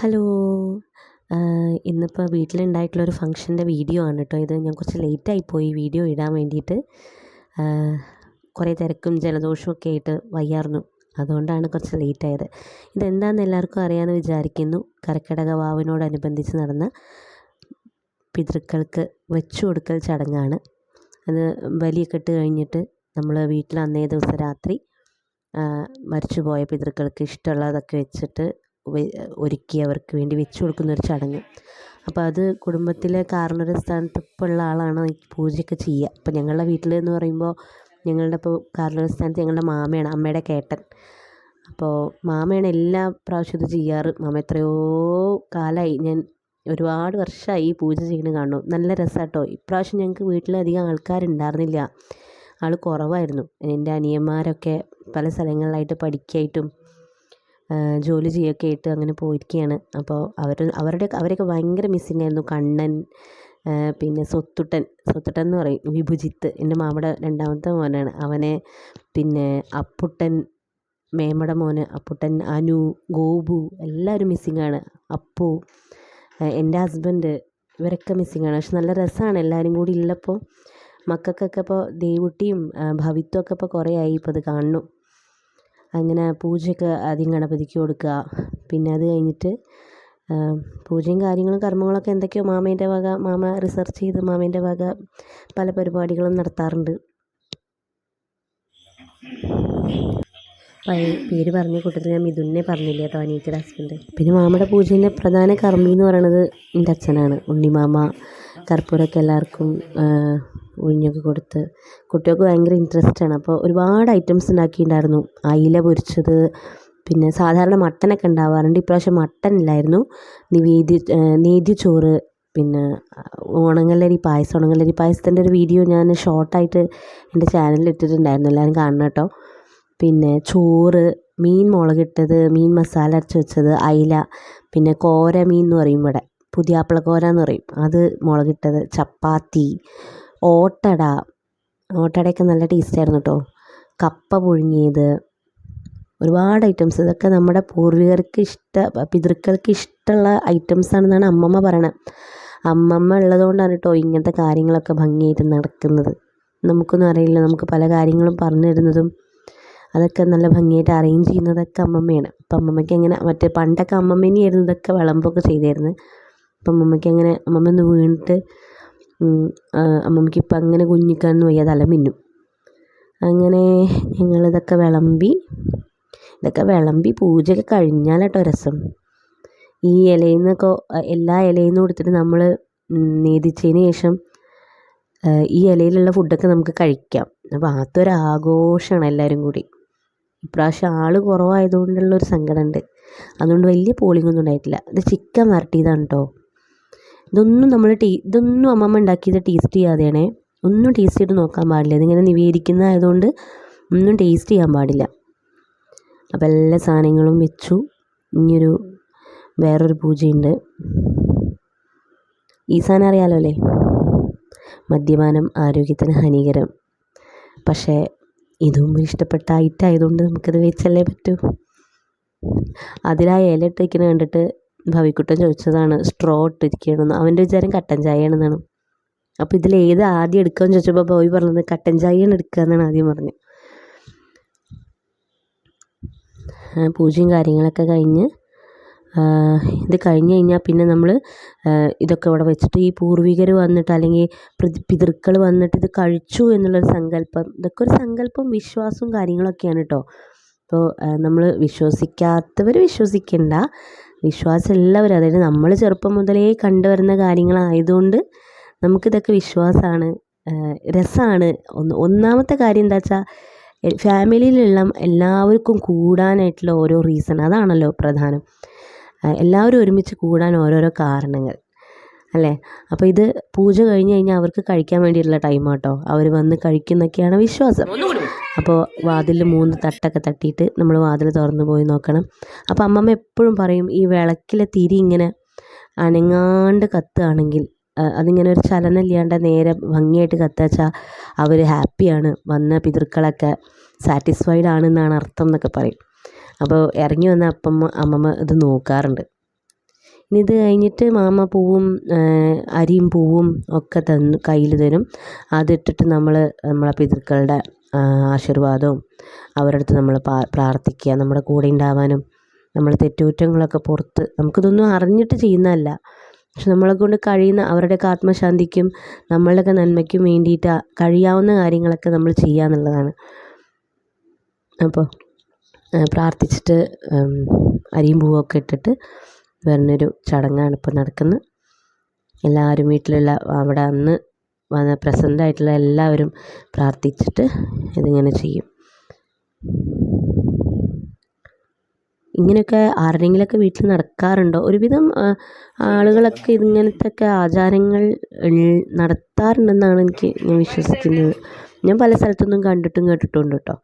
Hello. ഇന്നിപ്പോൾ വീട്ടിലുണ്ടായിട്ടുള്ളൊരു ഫംഗ്ഷന്റെ video ആണ് കേട്ടോ ഇത്. ഞാൻ കുറച്ച് ലേറ്റായി പോയി വീഡിയോ ഇടാൻ വേണ്ടിയിട്ട്. കുറേ തിരക്കും ജലദോഷവും ഒക്കെ ആയിട്ട് വയ്യായിരുന്നു അതുകൊണ്ടാണ് കുറച്ച് ലേറ്റായത്. ഇതെന്താണെന്ന് എല്ലാവർക്കും അറിയാമെന്ന് വിചാരിക്കുന്നു. കർക്കിടക വാവിനോടനുബന്ധിച്ച് നടന്ന പിതൃക്കൾക്ക് വെച്ചു കൊടുക്കൽ ചടങ്ങാണ്. അത് ബലിയൊക്കെ ഇട്ട് കഴിഞ്ഞിട്ട് നമ്മൾ വീട്ടിൽ അന്നേ ദിവസം രാത്രി മരിച്ചുപോയ പിതൃക്കൾക്ക് ഇഷ്ടമുള്ളതൊക്കെ വെച്ചിട്ട് ഒരുക്കി അവർക്ക് വേണ്ടി വെച്ച് കൊടുക്കുന്ന ഒരു ചടങ്ങ്. അപ്പോൾ അത് കുടുംബത്തിലെ കാരണൊരു സ്ഥാനത്ത് ഇപ്പോൾ ഉള്ള ആളാണ് പൂജയൊക്കെ ചെയ്യുക. അപ്പോൾ ഞങ്ങളുടെ വീട്ടിൽ എന്ന് പറയുമ്പോൾ ഞങ്ങളുടെ ഇപ്പോൾ കാരണവർ സ്ഥാനത്ത് ഞങ്ങളുടെ മാമയാണ് അമ്മയുടെ കേട്ടൻ. അപ്പോൾ മാമയാണ് എല്ലാ പ്രാവശ്യവും ഇത് ചെയ്യാറ്. മാമ എത്രയോ കാലമായി ഞാൻ ഒരുപാട് വർഷമായി ഈ പൂജ ചെയ്യുന്നത് കാണുന്നു. നല്ല രസാട്ടോ. ഇപ്രാവശ്യം ഞങ്ങൾക്ക് വീട്ടിൽ അധികം ആൾക്കാരുണ്ടായിരുന്നില്ല. ആൾ കുറവായിരുന്നു. എന്റെ അനിയന്മാരൊക്കെ പല സ്ഥലങ്ങളിലായിട്ട് പഠിക്കായിട്ടും ജോലി ചെയ്യൊക്കെ ആയിട്ട് അങ്ങനെ പോയിരിക്കുകയാണ് അപ്പോൾ അവർ അവരുടെ അവരൊക്കെ ഭയങ്കര മിസ്സിങ് ആയിരുന്നു. കണ്ണൻ പിന്നെ സ്വത്തുട്ടൻ സ്വത്തുട്ടൻ എന്ന് പറയും. വിഭുജിത്ത്. എന്റെ മാമയുടെ രണ്ടാമത്തെ മോനാണ്. അവനെ പിന്നെ അപ്പുട്ടൻ മേമയുടെ മോന് അപ്പുട്ടൻ അനു ഗോപു എല്ലാവരും മിസ്സിങ് ആണ്. അപ്പു എന്റെ ഹസ്ബൻഡ് ഇവരൊക്കെ മിസ്സിങ് ആണ്. പക്ഷെ നല്ല രസമാണ് എല്ലാവരും കൂടി ഉള്ളപ്പോൾ മക്കൾക്കൊക്കെ ഇപ്പോൾ ദേവുട്ടിയും ഭവിത്വമൊക്കെ ഇപ്പോൾ കുറേ ആയി ഇപ്പോൾ അത് കാണുന്നു. അങ്ങനെ പൂജയൊക്കെ ആദ്യം ഗണപതിക്ക് കൊടുക്കുക. പിന്നെ അത് കഴിഞ്ഞിട്ട് പൂജയും കാര്യങ്ങളും കർമ്മങ്ങളൊക്കെ എന്തൊക്കെയോ മാമേന്റെ വക മാമ റിസർച്ച് ചെയ്ത് മാമേന്റെ വക പല പരിപാടികളും നടത്താറുണ്ട്. പേര് പറഞ്ഞ കൂട്ടത്തിൽ ഞാൻ മിഥുനെ പറഞ്ഞില്ല കേട്ടോ അനിയത്തിയുടെ ഹസ്ബൻഡ് പിന്നെ മാമയുടെ പൂജേന്റെ പ്രധാന കർമ്മി എന്ന് പറയുന്നത് എന്റെ അച്ഛനാണ്. ഉണ്ണിമാമ കർപ്പൂരമൊക്കെ എല്ലാവർക്കും ഉഴിഞ്ഞൊക്കെ കൊടുത്ത് കുട്ടികൾക്ക് ഭയങ്കര ആണ്. അപ്പോൾ ഒരുപാട് ഐറ്റംസ് ഉണ്ടാക്കിയിട്ടുണ്ടായിരുന്നു. അയില പൊരിച്ചത് പിന്നെ സാധാരണ മട്ടനൊക്കെ ഉണ്ടാവാറുണ്ട്. ഇപ്രാവശ്യം മട്ടൻ ഇല്ലായിരുന്നു. നിവേദ്യ ചോറ് പിന്നെ ഉണങ്ങലരി പായസം ഉണങ്ങലരി പായസത്തിന്റെ ഒരു വീഡിയോ ഞാൻ ഷോർട്ടായിട്ട് എന്റെ ചാനലിൽ ഇട്ടിട്ടുണ്ടായിരുന്നു. എല്ലാവരും കാണണം കേട്ടോ. പിന്നെ ചോറ് മീൻ മുളകിട്ടത് മീൻ മസാല അരച്ച് വെച്ചത് അയില പിന്നെ കോര മീൻ എന്ന് പറയും ഇവിടെ. പുതിയാപ്പിള കോര എന്ന് പറയും. അത് മുളകിട്ടത് ചപ്പാത്തി ഓട്ടട. ഓട്ടടയൊക്കെ നല്ല ടേസ്റ്റായിരുന്നു കേട്ടോ കപ്പ പുഴുങ്ങിയത്. ഒരുപാട് ഐറ്റംസ് ഇതൊക്കെ നമ്മുടെ പൂർവികർക്ക് ഇഷ്ട പിതൃക്കൾക്ക് ഇഷ്ടമുള്ള ഐറ്റംസ് ആണെന്നാണ് അമ്മമ്മ പറയണത് അമ്മമ്മ ഉള്ളതുകൊണ്ടാണ് കേട്ടോ ഇങ്ങനത്തെ കാര്യങ്ങളൊക്കെ ഭംഗിയായിട്ട് നടക്കുന്നത്. നമുക്കൊന്നും അറിയില്ല. നമുക്ക് പല കാര്യങ്ങളും പറഞ്ഞു തരുന്നതും അതൊക്കെ നല്ല ഭംഗിയായിട്ട് അറേഞ്ച് ചെയ്യുന്നതൊക്കെ അമ്മമ്മയാണ്. അപ്പം അമ്മമ്മയ്ക്ക് അങ്ങനെ മറ്റേ പണ്ടൊക്കെ അമ്മമ്മേനെയായിരുന്നു ഇതൊക്കെ വിളമ്പൊക്കെ ചെയ്തിരുന്നത് അപ്പം അമ്മമ്മയ്ക്ക് അങ്ങനെ അമ്മമ്മ ഒന്ന് വീണിട്ട് അമ്മമ്മയ്ക്ക് ഇപ്പം അങ്ങനെ കുഞ്ഞിക്കാനൊന്നും വയ്യ തല മിന്നും. അങ്ങനെ ഞങ്ങളിതൊക്കെ വിളമ്പി ഇതൊക്കെ വിളമ്പി പൂജയൊക്കെ കഴിഞ്ഞാൽ കേട്ടോ രസം. ഈ ഇലയിൽ നിന്നൊക്കെ എല്ലാ ഇലയിൽ നിന്നും കൊടുത്തിട്ട് നമ്മൾ നേദിച്ചതിന് ശേഷം ഈ ഇലയിലുള്ള ഫുഡൊക്കെ നമുക്ക് കഴിക്കാം. അപ്പോൾ അതൊരു ആഘോഷമാണ് എല്ലാവരും കൂടി. ഇപ്രാവശ്യം ആൾ കുറവായതുകൊണ്ടുള്ളൊരു സങ്കടമുണ്ട്. അതുകൊണ്ട് വലിയ പോളിങ്ങൊന്നും ഉണ്ടായിട്ടില്ല. ഇത് ചിക്കൻ വരട്ടിയതാണ് കേട്ടോ ഇതൊന്നും നമ്മൾ ടീ ഇതൊന്നും അമ്മമ്മ ഉണ്ടാക്കിയത് ടേസ്റ്റ് ചെയ്യാതെയാണേ. ഒന്നും ടേസ്റ്റ് ചെയ്ത് നോക്കാൻ പാടില്ല. ഇതിങ്ങനെ നിവേദിക്കുന്നതായതുകൊണ്ട് ഒന്നും ടേസ്റ്റ് ചെയ്യാൻ പാടില്ല. അപ്പോൾ എല്ലാ സാധനങ്ങളും വെച്ചു. ഇനിയൊരു വേറൊരു പൂജയുണ്ട്. ഈ സാധനം അറിയാലോ അല്ലേ? മദ്യപാനം ആരോഗ്യത്തിന് ഹാനികരം. പക്ഷേ ഇതും ഇഷ്ടപ്പെട്ട ഐറ്റം ആയതുകൊണ്ട് നമുക്കത് വെച്ചല്ലേ പറ്റൂ. അതിലാ ഇല വയ്ക്കുന്നത് കണ്ടിട്ട് ഭവിക്കുട്ടൻ ചോദിച്ചതാണ്. സ്ട്രോ ഇട്ടിരിക്കുകയാണെന്ന്. അവന്റെ വിചാരം കട്ടൻ ചായയാണെന്നാണ്. അപ്പോൾ ഇതിൽ ഏത് ആദ്യം എടുക്കാമെന്ന് ചോദിച്ചപ്പോൾ ഭവി പറഞ്ഞത് കട്ടൻ ചായയാണ് എടുക്കുക എന്നാണ് ആദ്യം പറഞ്ഞത്. പൂജയും കാര്യങ്ങളൊക്കെ കഴിഞ്ഞ് ഇത് കഴിഞ്ഞ് കഴിഞ്ഞാൽ പിന്നെ നമ്മൾ ഇതൊക്കെ ഇവിടെ വെച്ചിട്ട് ഈ പൂർവികർ വന്നിട്ട് അല്ലെങ്കിൽ പിതൃക്കൾ വന്നിട്ട് ഇത് കഴിച്ചു എന്നുള്ളൊരു സങ്കല്പം ഇതൊക്കെ ഒരു സങ്കല്പം വിശ്വാസവും കാര്യങ്ങളൊക്കെയാണ് കേട്ടോ. അപ്പോൾ നമ്മൾ വിശ്വസിക്കാത്തവർ വിശ്വസിക്കണ്ട. വിശ്വാസമുള്ളവർ അതായത് നമ്മൾ ചെറുപ്പം മുതലേ കണ്ടുവരുന്ന കാര്യങ്ങളായതുകൊണ്ട് നമുക്കിതൊക്കെ വിശ്വാസമാണ്. രസമാണ് ഒന്ന് ഒന്നാമത്തെ കാര്യം എന്താ വെച്ചാൽ ഫാമിലിയിലുള്ള എല്ലാവർക്കും കൂടാനായിട്ടുള്ള ഓരോ റീസൺ അതാണല്ലോ പ്രധാനം. എല്ലാവരും ഒരുമിച്ച് കൂടാൻ ഓരോരോ കാരണങ്ങൾ. അല്ലേ? അപ്പോൾ ഇത് പൂജ കഴിഞ്ഞ് കഴിഞ്ഞാൽ അവർക്ക് കഴിക്കാൻ വേണ്ടിയിട്ടുള്ള ടൈം കേട്ടോ അവർ വന്ന് കഴിക്കുന്നൊക്കെയാണ് വിശ്വാസം. അപ്പോൾ വാതിലിൽ മൂന്ന് തട്ടൊക്കെ തട്ടിയിട്ട് നമ്മൾ വാതിൽ തുറന്നു പോയി നോക്കണം. അപ്പോൾ അമ്മമ്മ എപ്പോഴും പറയും ഈ വിളക്കിലെ തിരി ഇങ്ങനെ അനങ്ങാണ്ട് കത്തുകയാണെങ്കിൽ അതിങ്ങനെ ഒരു ചലനം ഇല്ലാണ്ട് നേരെ ഭംഗിയായിട്ട് കത്തുവച്ചാൽ അവർ ഹാപ്പിയാണ്. വന്ന പിതൃക്കളൊക്കെ സാറ്റിസ്ഫൈഡ് ആണെന്നാണ് അർത്ഥം എന്നൊക്കെ പറയും. അപ്പോൾ ഇറങ്ങി വന്ന അപ്പം അമ്മമ്മ ഇത് നോക്കാറുണ്ട്. ഇത് കഴിഞ്ഞിട്ട് മാമ പൂവും അരിയും പൂവും ഒക്കെ തന്ന് കയ്യിൽ തരും. അതിട്ടിട്ട് നമ്മൾ നമ്മളെ പിതൃക്കളുടെ ആശീർവാദവും അവരുടെ അടുത്ത് നമ്മൾ പ്രാർത്ഥിക്കുക നമ്മുടെ കൂടെ ഉണ്ടാവാനും നമ്മൾ തെറ്റുകുറ്റങ്ങളൊക്കെ പുറത്ത് നമുക്കിതൊന്നും അറിഞ്ഞിട്ട് ചെയ്യുന്നതല്ല. പക്ഷെ നമ്മളെ കൊണ്ട് കഴിയുന്ന അവരുടെയൊക്കെ ആത്മശാന്തിക്കും നമ്മളുടെയൊക്കെ നന്മയ്ക്കും വേണ്ടിയിട്ട് കഴിയാവുന്ന കാര്യങ്ങളൊക്കെ നമ്മൾ ചെയ്യുക എന്നുള്ളതാണ്. അപ്പോൾ പ്രാർത്ഥിച്ചിട്ട് അരിയും പൂവൊക്കെ ഇട്ടിട്ട് വരുന്നൊരു ചടങ്ങാണ് ഇപ്പോൾ നടക്കുന്നത്. എല്ലാവരും വീട്ടിലുള്ള അവിടെ അന്ന് വന്ന പ്രസന്റ് ആയിട്ടുള്ള എല്ലാവരും പ്രാർത്ഥിച്ചിട്ട് ഇതിങ്ങനെ ചെയ്യും. ഇങ്ങനെയൊക്കെ ആരുടെങ്കിലൊക്കെ വീട്ടിൽ നടക്കാറുണ്ടോ? ഒരുവിധം ആളുകളൊക്കെ ഇങ്ങനത്തെയൊക്കെ ആചാരങ്ങൾ നടത്താറുണ്ടെന്നാണ് എനിക്ക് ഞാൻ വിശ്വസിക്കുന്നത്. ഞാൻ പല സ്ഥലത്തൊന്നും കണ്ടിട്ടും കേട്ടിട്ടുണ്ട് കേട്ടോ.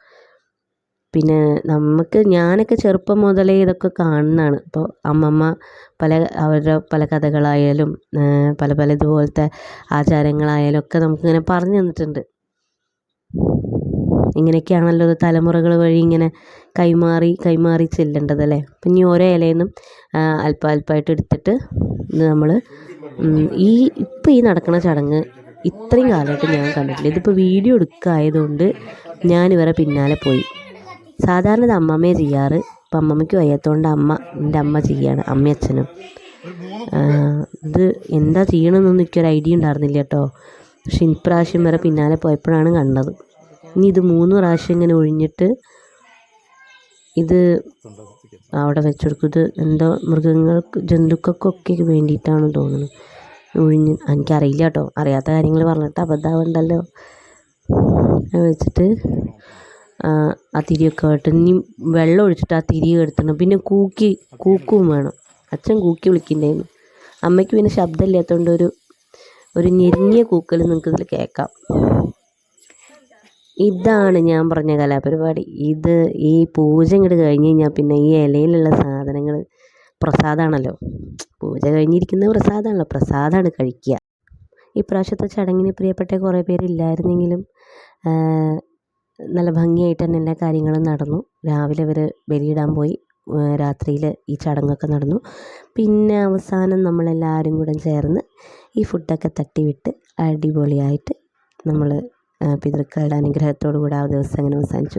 പിന്നെ നമുക്ക് ഞാനൊക്കെ ചെറുപ്പം മുതലേ ഇതൊക്കെ കാണുന്നതാണ്. അപ്പോൾ അമ്മമ്മ പല അവരുടെ പല കഥകളായാലും പല പല ഇതുപോലത്തെ ആചാരങ്ങളായാലും ഒക്കെ നമുക്കിങ്ങനെ പറഞ്ഞു തന്നിട്ടുണ്ട്. ഇങ്ങനെയൊക്കെയാണല്ലോ തലമുറകൾ വഴി ഇങ്ങനെ കൈമാറി കൈമാറി ചെല്ലേണ്ടത് അല്ലേ? അപ്പം ഇനി ഓരോ ഇലയിൽ നിന്നും അല്പം അല്പമായിട്ട് എടുത്തിട്ട് നമ്മൾ ഈ ഇപ്പം ഈ നടക്കുന്ന ചടങ്ങ് ഇത്രയും കാലമായിട്ട് ഞാൻ കണ്ടിട്ടില്ല. ഇതിപ്പോൾ വീഡിയോ എടുക്കായതുകൊണ്ട് ഞാൻ ഇവരെ പിന്നാലെ പോയി. സാധാരണ ഇത് അമ്മമ്മയെ ചെയ്യാറ്. ഇപ്പം അമ്മമ്മയ്ക്ക് വയ്യാത്തതുകൊണ്ട് അമ്മ എന്റെ അമ്മ ചെയ്യാണ് അമ്മയച്ഛനും ഇത് എന്താ ചെയ്യണമെന്നൊന്നും എനിക്കൊരു ഐഡിയ ഉണ്ടായിരുന്നില്ല കേട്ടോ. പക്ഷെ ഇപ്രാവശ്യം വരെ പിന്നാലെ പോയപ്പോഴാണ് കണ്ടത്. ഇനി ഇത് മൂന്ന് പ്രാവശ്യം ഇങ്ങനെ ഒഴിഞ്ഞിട്ട് ഇത് അവിടെ വെച്ച് കൊടുക്കും. ഇത് എന്തോ മൃഗങ്ങൾക്ക് ജന്തുക്കൾക്കൊക്കെ വേണ്ടിയിട്ടാണ് തോന്നുന്നത് ഒഴിഞ്ഞ് എനിക്കറിയില്ല കേട്ടോ. അറിയാത്ത കാര്യങ്ങൾ പറഞ്ഞിട്ട് അബദ്ധമാവണ്ടല്ലോ വെച്ചിട്ട് ആ തിരിയൊക്കെ ആയിട്ട് ഇനി വെള്ളം ഒഴിച്ചിട്ട് ആ തിരി എടുത്തണം പിന്നെ കൂക്കി കൂക്കും വേണം. അച്ഛൻ കൂക്കി വിളിക്കുന്നുണ്ടായിരുന്നു അമ്മയ്ക്ക് പിന്നെ ശബ്ദമില്ലാത്തതുകൊണ്ട് ഒരു ഒരു ഞെരിഞ്ഞ കൂക്കൽ നിങ്ങൾക്ക് ഇതിൽ കേൾക്കാം. ഇതാണ് ഞാൻ പറഞ്ഞ കലാപരിപാടി. ഇത് ഈ പൂജ ഇങ്ങോട്ട് കഴിഞ്ഞ് കഴിഞ്ഞാൽ പിന്നെ ഈ ഇലയിലുള്ള സാധനങ്ങൾ പ്രസാദമാണല്ലോ പൂജ കഴിഞ്ഞിരിക്കുന്ന പ്രസാദമാണല്ലോ പ്രസാദമാണ് കഴിക്കുക. ഇപ്രാവശ്യത്തെ ചടങ്ങിന് പ്രിയപ്പെട്ട കുറേ പേരില്ലായിരുന്നെങ്കിലും നല്ല ഭംഗിയായിട്ട് തന്നെ എല്ലാ കാര്യങ്ങളും നടന്നു. രാവിലെ അവർ ബലിയിടാൻ പോയി. രാത്രിയിൽ ഈ ചടങ്ങൊക്കെ നടന്നു. പിന്നെ അവസാനം നമ്മളെല്ലാവരും കൂടെ ചേർന്ന് ഈ ഫുഡൊക്കെ തട്ടിവിട്ട് അടിപൊളിയായിട്ട് നമ്മൾ പിതൃക്കളുടെ അനുഗ്രഹത്തോടു കൂടെ ആ ദിവസം അങ്ങനെ അവസാനിച്ചു.